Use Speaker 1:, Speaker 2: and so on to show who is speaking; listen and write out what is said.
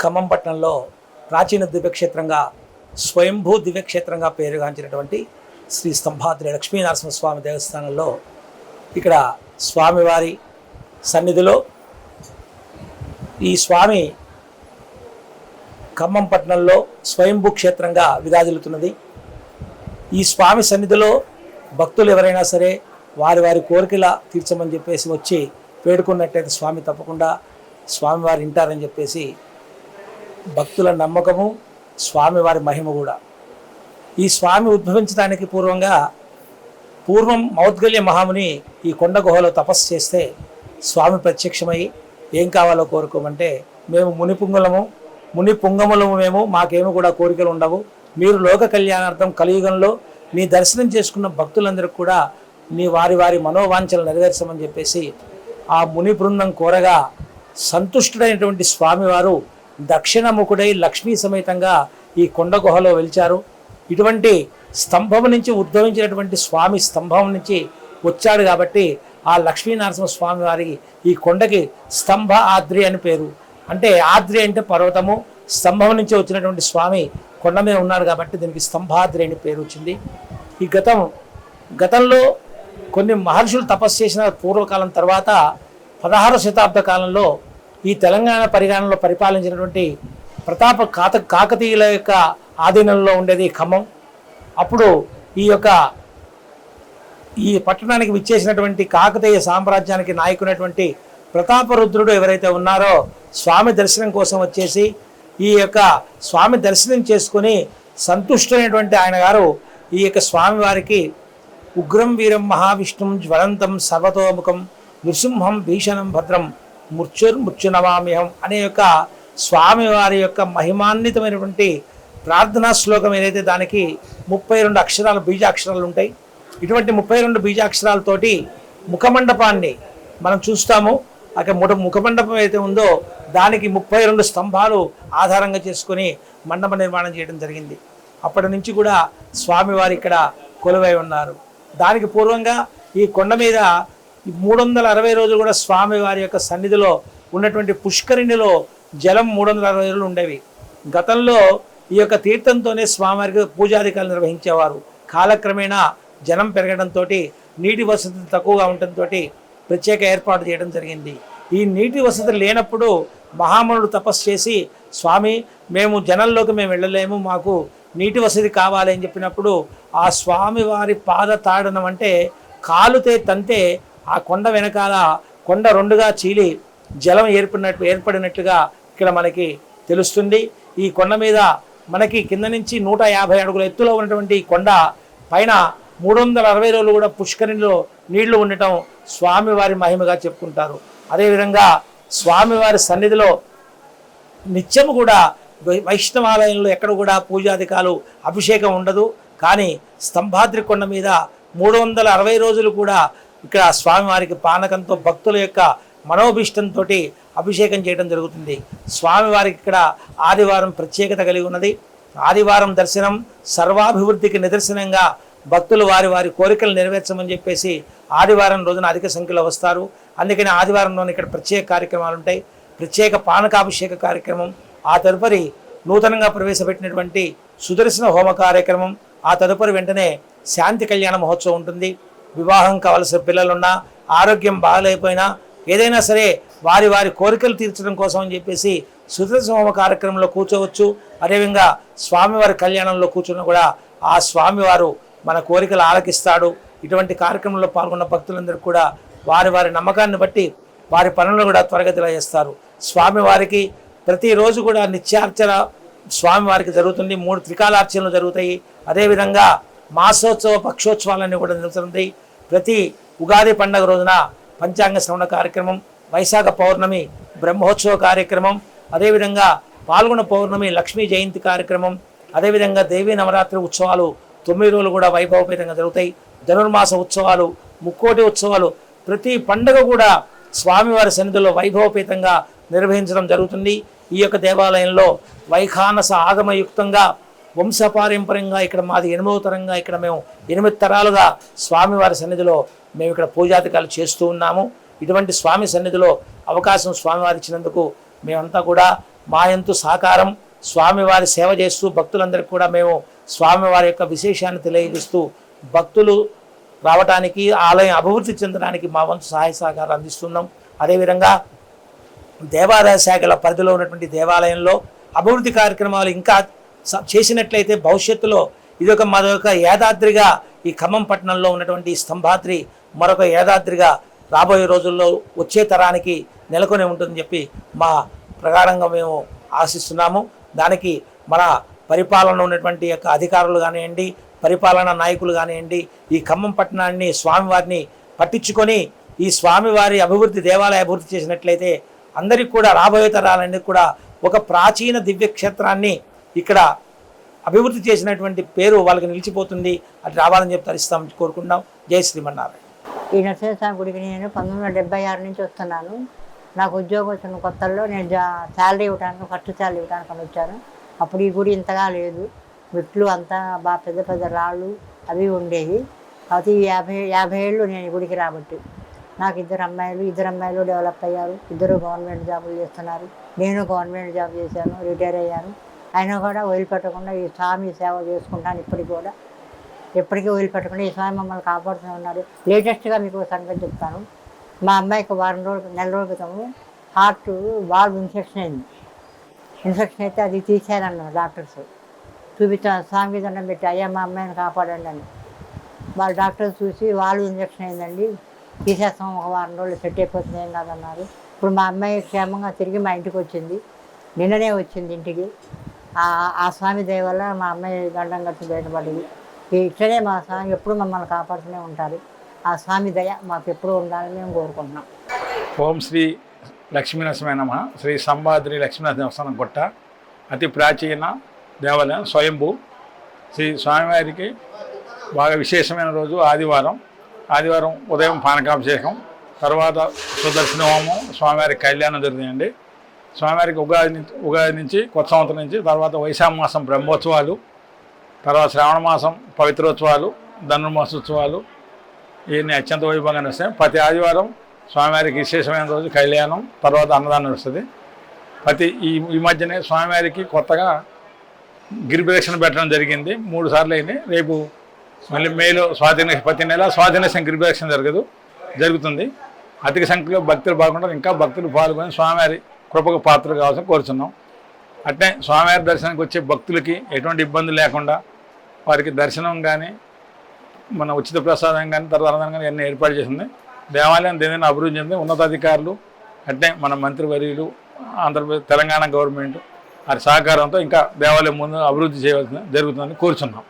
Speaker 1: ఖమ్మం పట్టణంలో ప్రాచీన దివ్యక్షేత్రంగా స్వయంభూ దివ్యక్షేత్రంగా పేరుగాంచినటువంటి శ్రీ స్తంభాద్రి లక్ష్మీనరసింహస్వామి దేవస్థానంలో ఇక్కడ స్వామివారి సన్నిధిలో ఈ స్వామి ఖమ్మం పట్టణంలో స్వయంభూ క్షేత్రంగా విరాజిల్లుతున్నది. ఈ స్వామి సన్నిధిలో భక్తులు ఎవరైనా సరే వారి వారి కోరికల తీర్చమని చెప్పేసి వచ్చి వేడుకున్నట్టయితే స్వామి తప్పకుండా స్వామివారు వింటారని చెప్పేసి భక్తుల నమ్మకము స్వామివారి మహిమ కూడా. ఈ స్వామి ఉద్భవించడానికి పూర్వంగా పూర్వం మౌద్గల్య మహాముని ఈ కొండ గుహలో తపస్సు చేస్తే స్వామి ప్రత్యక్షమై ఏం కావాలో కోరుకోమంటే మేము ముని పుంగలము ముని పుంగములము మేము మాకేమి కూడా కోరికలు ఉండవు. మీరు లోక కళ్యాణార్థం కలియుగంలో మీ దర్శనం చేసుకున్న భక్తులందరికీ కూడా నీ వారి వారి మనోవాంఛలు నెరవేర్చమని చెప్పేసి ఆ ముని బృందం కోరగా సంతుష్టుడైనటువంటి స్వామివారు దక్షిణముఖుడై లక్ష్మీ సమేతంగా ఈ కొండ గుహలో వెలిచారు. ఇటువంటి స్తంభం నుంచి ఉద్భవించినటువంటి స్వామి స్తంభం నుంచి వచ్చాడు కాబట్టి ఆ లక్ష్మీనరసింహ స్వామి వారికి ఈ కొండకి స్తంభ ఆద్రి అని పేరు. అంటే ఆద్రి అంటే పర్వతము. స్తంభం నుంచి వచ్చినటువంటి స్వామి కొండ మీద ఉన్నాడు కాబట్టి దీనికి స్తంభాద్రి అని పేరు వచ్చింది. ఈ గతం గతంలో కొన్ని మహర్షులు తపస్సు చేసిన పూర్వకాలం తర్వాత పదహారు శతాబ్ద కాలంలో ఈ తెలంగాణ పరిగణనలో పరిపాలించినటువంటి ప్రతాప కాత కాకతీయుల యొక్క ఆధీనంలో ఉండేది ఖమ్మం. అప్పుడు ఈ యొక్క ఈ పట్టణానికి విచ్చేసినటువంటి కాకతీయ సామ్రాజ్యానికి నాయకునటువంటి ప్రతాపరుద్రుడు ఎవరైతే ఉన్నారో స్వామి దర్శనం కోసం వచ్చేసి ఈ యొక్క స్వామి దర్శనం చేసుకుని సంతుష్టమైనటువంటి ఆయన గారు ఈ యొక్క స్వామివారికి ఉగ్రం వీరం మహావిష్ణుం జ్వలంతం సర్వతోముఖం నృసింహం భీషణం భద్రం మృత్యుర్మృత్యునమామ్యహం అనే యొక్క స్వామివారి యొక్క మహిమాన్వితమైనటువంటి ప్రార్థనా శ్లోకం ఏదైతే దానికి ముప్పై రెండు అక్షరాలు బీజాక్షరాలు ఉంటాయి ఇటువంటి ముప్పై రెండు బీజాక్షరాలతోటి ముఖమండపాన్ని మనం చూస్తాము. అక్కడ ముఖ ముఖమండపం ఏదైతే ఉందో దానికి ముప్పై రెండు స్తంభాలు ఆధారంగా చేసుకొని మండప నిర్మాణం చేయడం జరిగింది. అప్పటి నుంచి కూడా స్వామివారు ఇక్కడ కొలువై ఉన్నారు. దానికి పూర్వంగా ఈ కొండ మీద మూడు వందల అరవై రోజులు కూడా స్వామివారి యొక్క సన్నిధిలో ఉన్నటువంటి పుష్కరిణిలో జలం మూడు వందల అరవై రోజులు ఉండేవి. గతంలో ఈ యొక్క తీర్థంతోనే స్వామివారికి పూజాధికారులు నిర్వహించేవారు. కాలక్రమేణా జనం పెరగడంతో నీటి వసతి తక్కువగా ఉండటంతో ప్రత్యేక ఏర్పాటు చేయడం జరిగింది. ఈ నీటి వసతి లేనప్పుడు మహామనుడు తపస్సు చేసి స్వామి మేము జనంలోకి మేము వెళ్ళలేము మాకు నీటి వసతి కావాలి అని చెప్పినప్పుడు ఆ స్వామి వారి పాద తాడనం అంటే కాలుతే తంతే ఆ కొండ వెనకాల కొండ రెండుగా చీలి జలం ఏర్పడినట్టు ఏర్పడినట్లుగా ఇక్కడ మనకి తెలుస్తుంది. ఈ కొండ మీద మనకి కింద నుంచి నూట యాభై అడుగుల ఎత్తులో ఉన్నటువంటి ఈ కొండ పైన మూడు వందల అరవై రోజులు కూడా పుష్కరిణిలో నీళ్ళు ఉండటం స్వామివారి మహిమగా చెప్పుకుంటారు. అదేవిధంగా స్వామివారి సన్నిధిలో నిత్యము కూడా వైష్ణవాలయంలో ఎక్కడ కూడా పూజాధికాలు అభిషేకం ఉండదు. కానీ స్తంభాద్రి కొండ మీద మూడు వందల అరవై రోజులు కూడా ఇక్కడ స్వామివారికి పానకంతో భక్తుల యొక్క మనోభీష్టంతో అభిషేకం చేయడం జరుగుతుంది. స్వామివారికి ఇక్కడ ఆదివారం ప్రత్యేకత కలిగి ఉన్నది. ఆదివారం దర్శనం సర్వాభివృద్ధికి నిదర్శనంగా భక్తులు వారి వారి కోరికలు నెరవేర్చమని చెప్పేసి ఆదివారం రోజున అధిక సంఖ్యలో వస్తారు. అందుకని ఆదివారంలోనే ఇక్కడ ప్రత్యేక కార్యక్రమాలు ఉంటాయి. ప్రత్యేక పానకాభిషేక కార్యక్రమం ఆ తదుపరి నూతనంగా ప్రవేశపెట్టినటువంటి సుదర్శన హోమ కార్యక్రమం ఆ తదుపరి వెంటనే శాంతి కళ్యాణ మహోత్సవం ఉంటుంది. వివాహం కావలసిన పిల్లలున్నా ఆరోగ్యం బాగలేకపోయినా ఏదైనా సరే వారి వారి కోరికలు తీర్చడం కోసం అని చెప్పేసి సుదర్శన కార్యక్రమంలో కూర్చోవచ్చు. అదేవిధంగా స్వామివారి కళ్యాణంలో కూర్చున్న కూడా ఆ స్వామివారు మన కోరికలు ఆలకిస్తాడు. ఇటువంటి కార్యక్రమంలో పాల్గొన్న భక్తులందరూ కూడా వారి వారి నమ్మకాన్ని బట్టి వారి పనులను కూడా త్వరగతిలో చేస్తారు. స్వామివారికి ప్రతిరోజు కూడా నిత్యార్చన స్వామివారికి జరుగుతుంది. మూడు త్రికాలార్చనలు జరుగుతాయి. అదేవిధంగా మాసోత్సవ పక్షోత్సవాలన్నీ కూడా జరుగుతుంది ప్రతి ఉగాది పండగ రోజున పంచాంగ శ్రవణ కార్యక్రమం వైశాఖ పౌర్ణమి బ్రహ్మోత్సవ కార్యక్రమం అదేవిధంగా పాల్గొన పౌర్ణమి లక్ష్మీ జయంతి కార్యక్రమం అదేవిధంగా దేవీ నవరాత్రి ఉత్సవాలు తొమ్మిది రోజులు కూడా వైభవపేతంగా జరుగుతాయి. ధనుర్మాస ఉత్సవాలు ముక్కోటి ఉత్సవాలు ప్రతి పండుగ కూడా స్వామివారి సన్నిధిలో వైభవపేతంగా నిర్వహించడం జరుగుతుంది. ఈ యొక్క దేవాలయంలో వైఖానస ఆగమయుక్తంగా వంశపారంపర్యంగా ఇక్కడ మాది ఎనిమిదవ తరంగా ఇక్కడ మేము ఎనిమిది తరాలుగా స్వామివారి సన్నిధిలో మేము ఇక్కడ పూజాధికారులు చేస్తూ ఉన్నాము. ఇటువంటి స్వామి సన్నిధిలో అవకాశం స్వామివారి ఇచ్చినందుకు మేమంతా కూడా మాయంతు సహకారం స్వామివారి సేవ చేస్తూ భక్తులందరికీ కూడా మేము స్వామివారి యొక్క విశేషాన్ని తెలియజేస్తూ భక్తులు రావటానికి ఆలయం అభివృద్ధి చెందడానికి మా వంతు సహాయ సహకారం అందిస్తున్నాం. అదేవిధంగా దేవాలయ శాఖల పరిధిలో ఉన్నటువంటి దేవాలయంలో అభివృద్ధి కార్యక్రమాలు ఇంకా చేసినట్లయితే భవిష్యత్తులో ఇది ఒక మరొక యాదాద్రిగా ఈ ఖమ్మం పట్టణంలో ఉన్నటువంటి స్తంభాద్రి మరొక యాదాద్రిగా రాబోయే రోజుల్లో వచ్చే తరానికి నెలకొని ఉంటుందని చెప్పి మా ప్రకారంగా మేము ఆశిస్తున్నాము. దానికి మన పరిపాలన ఉన్నటువంటి యొక్క అధికారులు కానివ్వండి పరిపాలనా నాయకులు కానివ్వండి ఈ ఖమ్మం పట్టణాన్ని స్వామివారిని పట్టించుకొని ఈ స్వామివారి అభివృద్ధి దేవాలయ అభివృద్ధి చేసినట్లయితే అందరికీ కూడా రాబోయే తరాలన్నీ కూడా ఒక ప్రాచీన దివ్య క్షేత్రాన్ని ఇక్కడ అభివృద్ధి చేసినటువంటి పేరు వాళ్ళకి నిలిచిపోతుంది. అది రావాలని చెప్పి తరిస్తాం కోరుకుంటాం జై శ్రీమన్నారాయణ.
Speaker 2: ఈ నరసింహస్వామి గుడికి నేను పంతొమ్మిది వందల డెబ్బై ఆరు నుంచి వస్తున్నాను. నాకు ఉద్యోగం వచ్చిన కొత్తల్లో నేను జా శాలరీ ఇవ్వడానికి ఫస్ట్ శాలరీ ఇవ్వడానికి అని వచ్చాను. అప్పుడు ఈ గుడి ఇంతగా లేదు. మెట్లు అంతా బాగా పెద్ద పెద్ద రాళ్ళు అవి ఉండేవి. కాబట్టి ఈ యాభై యాభై ఏళ్ళు నేను ఈ గుడికి రాబట్టి నాకు ఇద్దరు అమ్మాయిలు ఇద్దరు అమ్మాయిలు డెవలప్ అయ్యారు. ఇద్దరు గవర్నమెంట్ జాబులు చేస్తున్నారు. నేను గవర్నమెంట్ జాబ్ చేశాను రిటైర్ అయ్యాను. అయినా కూడా వదిలిపెట్టకుండా ఈ స్వామి సేవ చేసుకుంటాను ఇప్పటికి కూడా. ఎప్పటికీ వదిలిపెట్టకుండా ఈ స్వామి మమ్మల్ని కాపాడుతూనే ఉన్నారు. లేటెస్ట్గా మీకు సంగతి చెప్తాను. మా అమ్మాయికి వారం రోజులు నెల రోజుల క్రితము హార్ట్ వాల్వ్ ఇన్ఫెక్షన్ అయింది. ఇన్ఫెక్షన్ అయితే అది తీసేయాలన్నారు డాక్టర్స్. చూపించాను స్వామికి దండం పెట్టి అయ్యా మా అమ్మాయిని కాపాడండి అని. వాళ్ళ డాక్టర్స్ చూసి వాళ్ళు ఇంజక్షన్ అయిందండి. తీసేస్తాం ఒక వారం రోజులు సెట్ అయిపోతుంది ఏం కాదన్నారు. ఇప్పుడు మా అమ్మాయి క్షేమంగా తిరిగి మా ఇంటికి వచ్చింది. నిన్ననే వచ్చింది ఇంటికి. ఆ- స్వామి దయ వల్ల మా అమ్మాయి దండం కట్టి బయటపడింది. ఈ ఇట్లనే మా స్వామి ఎప్పుడు మమ్మల్ని కాపాడుతూనే ఉంటారు. ఆ స్వామి దయ మాకు ఎప్పుడు ఉండాలని మేము కోరుకుంటున్నాం.
Speaker 3: ఓం శ్రీ లక్ష్మీనరసింహ శ్రీ సంబాద్రి లక్ష్మీనరసింహ దేవస్థానం కొట్ట అతి ప్రాచీన దేవాలయం స్వయంభూ. శ్రీ స్వామివారికి బాగా విశేషమైన రోజు ఆదివారం. ఆదివారం ఉదయం పానకాభిషేకం తర్వాత సుదర్శన హోమం స్వామివారి కళ్యాణం జరిగిందండి స్వామివారికి ఉగాది నుంచి ఉగాది నుంచి కొత్త సంవత్సరం నుంచి తర్వాత వైశాఖ మాసం బ్రహ్మోత్సవాలు తర్వాత శ్రావణ మాసం పవిత్రోత్సవాలు ధనుర్మాసోత్సవాలు ఇవన్నీ అత్యంత వైభవంగా నడుస్తాయి. ప్రతి ఆదివారం స్వామివారికి విశేషమైన రోజు కళ్యాణం తర్వాత అన్నదానం నడుస్తుంది. ప్రతి ఈ ఈ మధ్యనే స్వామివారికి కొత్తగా గిరిప్రదక్షిణ పెట్టడం జరిగింది. మూడు సార్లు అయింది రేపు మళ్ళీ మేలో స్వాధీన ప్రతి నెల స్వాధీన గిరిప్రదక్షిణ జరగదు జరుగుతుంది. అధిక సంఖ్యలో భక్తులు బాగుంటారు ఇంకా భక్తులు పాల్గొని స్వామివారి కృపకు పాత్రలు కావాల్సిన కోరుచున్నాం. అట్నే స్వామివారి దర్శనానికి వచ్చే భక్తులకి ఎటువంటి ఇబ్బంది లేకుండా వారికి దర్శనం కానీ మన ఉచిత ప్రసాదం కానీ తర్వాత కానీ అన్నీ ఏర్పాటు చేసింది. దేవాలయం దేని అభివృద్ధి చెంది ఉన్నతాధికారులు అంటే మన మంత్రివర్యులు ఆంధ్రప్రదేశ్ తెలంగాణ గవర్నమెంట్ వారి సహకారంతో ఇంకా దేవాలయం ముందు అభివృద్ధి చేయవలసిన జరుగుతుందని కోరుచున్నాం.